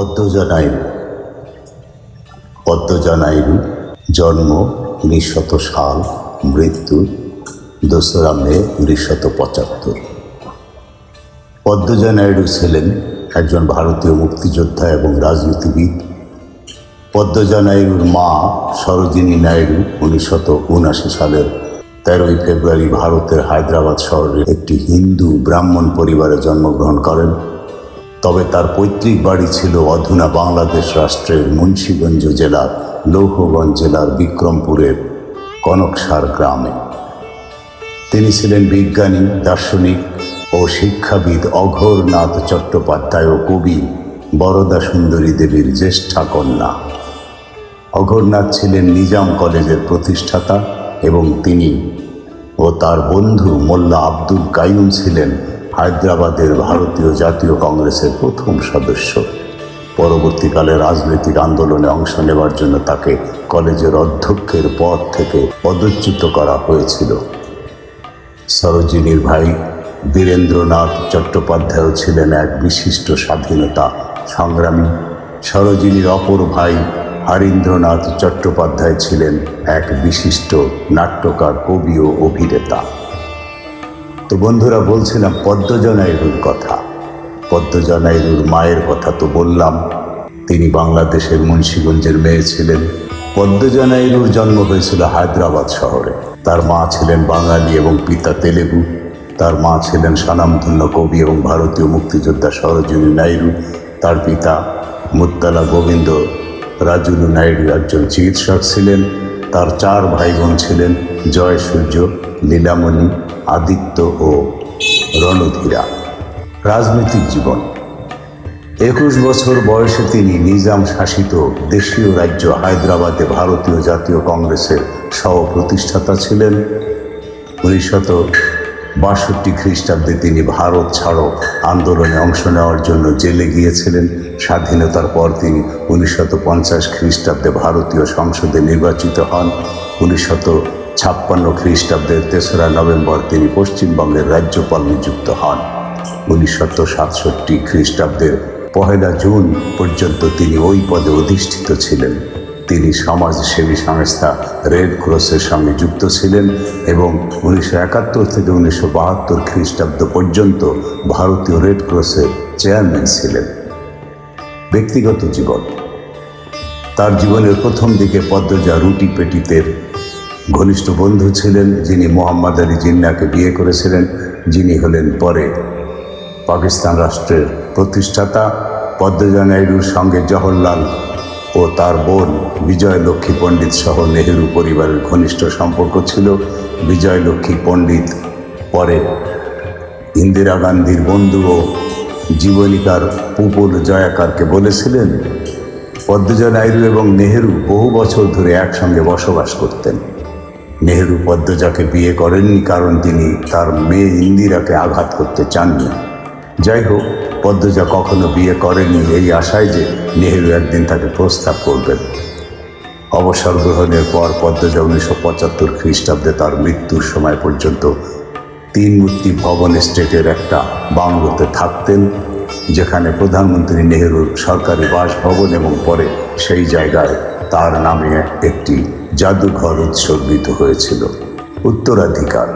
পদ্মজা নাইডু পদ্মজা নাইডু জন্ম উনিশশত সাল, মৃত্যু দোসরা মে উনিশশত পঁচাত্তর। পদ্মজা নাইডু ছিলেন একজন ভারতীয় মুক্তিযোদ্ধা এবং রাজনীতিবিদ। পদ্মজা নাইডুর মা সরোজিনী নাইডু উনিশশত উনআশি সালের তেরোই ফেব্রুয়ারি ভারতের হায়দ্রাবাদ শহরে একটি হিন্দু ব্রাহ্মণ পরিবারে জন্মগ্রহণ করেন। তবে তার পৈতৃক বাড়ি ছিল অধুনা বাংলাদেশ রাষ্ট্রের মুন্সীগঞ্জ জেলার লৌহগঞ্জ জেলার বিক্রমপুরের কনকসার গ্রামে। তিনি ছিলেন বিজ্ঞানী, দার্শনিক ও শিক্ষাবিদ অঘোরনাথ চট্টোপাধ্যায় ও কবি বরদা সুন্দরী দেবীর জ্যেষ্ঠা কন্যা। অঘোরনাথ ছিলেন নিজাম কলেজের প্রতিষ্ঠাতা এবং তিনি ও তার বন্ধু মোল্লা আব্দুল কাইম ছিলেন হায়দ্রাবাদের ভারতীয় জাতীয় কংগ্রেসের প্রথম সদস্য। পরবর্তীকালে রাজনৈতিক আন্দোলনে অংশ নেবার জন্য তাকে কলেজের অধ্যক্ষের পদ থেকে পদচ্যুত করা হয়েছিল। সরোজিনীর ভাই বীরেন্দ্রনাথ চট্টোপাধ্যায়ও ছিলেন এক বিশিষ্ট স্বাধীনতা সংগ্রামী। সরোজিনীর অপর ভাই হরীন্দ্রনাথ চট্টোপাধ্যায় ছিলেন এক বিশিষ্ট নাট্যকার, কবি ও অভিনেতা। তো বন্ধুরা বলছিলাম পদ্মজনাইরুর কথা। পদ্মজনাইরুর মায়ের কথা তো বললাম। তিনি বাংলাদেশের মুন্সীগঞ্জের মেয়ে ছিলেন। পদ্মজনাইরুর জন্ম হয়েছিল হায়দ্রাবাদ শহরে। তার মা ছিলেন বাঙালি এবং পিতা তেলেগু। তার মা ছিলেন স্বনামধন্য কবি এবং ভারতীয় মুক্তিযোদ্ধা সরোজিনী নাইডু। তার পিতা মুত্তালা গোবিন্দ রাজুলু নাইডু একজন চিকিৎসক ছিলেন। তার চার ভাই বোন ছিলেন জয় সূর্য লীলামণি আদিত্য ও রণধীরা। রাজনৈতিক জীবন। একুশ বছর বয়সে তিনি নিজাম শাসিত দেশীয় রাজ্য হায়দ্রাবাদে ভারতীয় জাতীয় কংগ্রেসের সহ প্রতিষ্ঠাতা ছিলেন। উনিশশত বাষট্টি খ্রিস্টাব্দে তিনি ভারত ছাড়ো আন্দোলনে অংশ নেওয়ার জন্য জেলে গিয়েছিলেন। স্বাধীনতার পর তিনি উনিশশত পঞ্চাশ খ্রিস্টাব্দে ভারতীয় সংসদে নির্বাচিত হন। উনিশশত ছাপ্পান্ন খ্রিস্টাব্দের তেসরা নভেম্বর তিনি পশ্চিমবঙ্গের রাজ্যপাল নিযুক্ত হন। উনিশশো সাতষট্টি খ্রিস্টাব্দের পহেলা জুন পর্যন্ত তিনি ওই পদে অধিষ্ঠিত ছিলেন। তিনি সমাজসেবী সংস্থা রেড ক্রসের সঙ্গে যুক্ত ছিলেন এবং উনিশশো একাত্তর থেকে উনিশশো বাহাত্তর খ্রিস্টাব্দ পর্যন্ত ভারতীয় রেড ক্রসের চেয়ারম্যান ছিলেন। ব্যক্তিগত জীবন। তার জীবনের প্রথম দিকে পদ্মজা রুটি পেটিতের ঘনিষ্ঠ বন্ধু ছিলেন যিনি মোহাম্মদ আলী জিন্নাকে বিয়ে করেছিলেন, যিনি হলেন পরে পাকিস্তান রাষ্ট্রের প্রতিষ্ঠাতা পদ্মজা নাইডুর সঙ্গে জওহরলাল ও তার বোন বিজয় লক্ষ্মী পণ্ডিত সহ নেহেরু পরিবারের ঘনিষ্ঠ সম্পর্ক ছিল। বিজয় লক্ষ্মী পণ্ডিত পরে ইন্দিরা গান্ধীর বন্ধু ও জীবনীকার পুপুল জয়াকারকে বলেছিলেন পদ্মজা নাইডু এবং নেহেরু বহু বছর ধরে একসঙ্গে বসবাস করতেন। নেহেরু পদ্মজাকে বিয়ে করেননি কারণ তিনি তার মেয়ে ইন্দিরাকে আঘাত করতে চাননি। যাই হোক পদ্মজা কখনো বিয়ে করেননি এই আশায় যে নেহেরু একদিন তাকে প্রস্তাব করবেন। অবসর গ্রহণের পর পদ্মজা উনিশশো পঁচাত্তর খ্রিস্টাব্দে তার মৃত্যুর সময় পর্যন্ত তিন মূর্তি ভবন স্টেটের একটা বাংলোতে থাকতেন, যেখানে প্রধানমন্ত্রী নেহেরুর সরকারি বাসভবন এবং পরে সেই জায়গায় তার নামে একটি জাদুঘর উৎসর্গিত হয়েছিল। উত্তরাধিকার।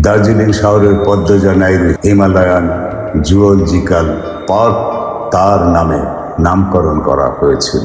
দার্জিলিং শহরের Padmaja Naidu Himalayan zoological park তার নামে নামকরণ করা হয়েছিল।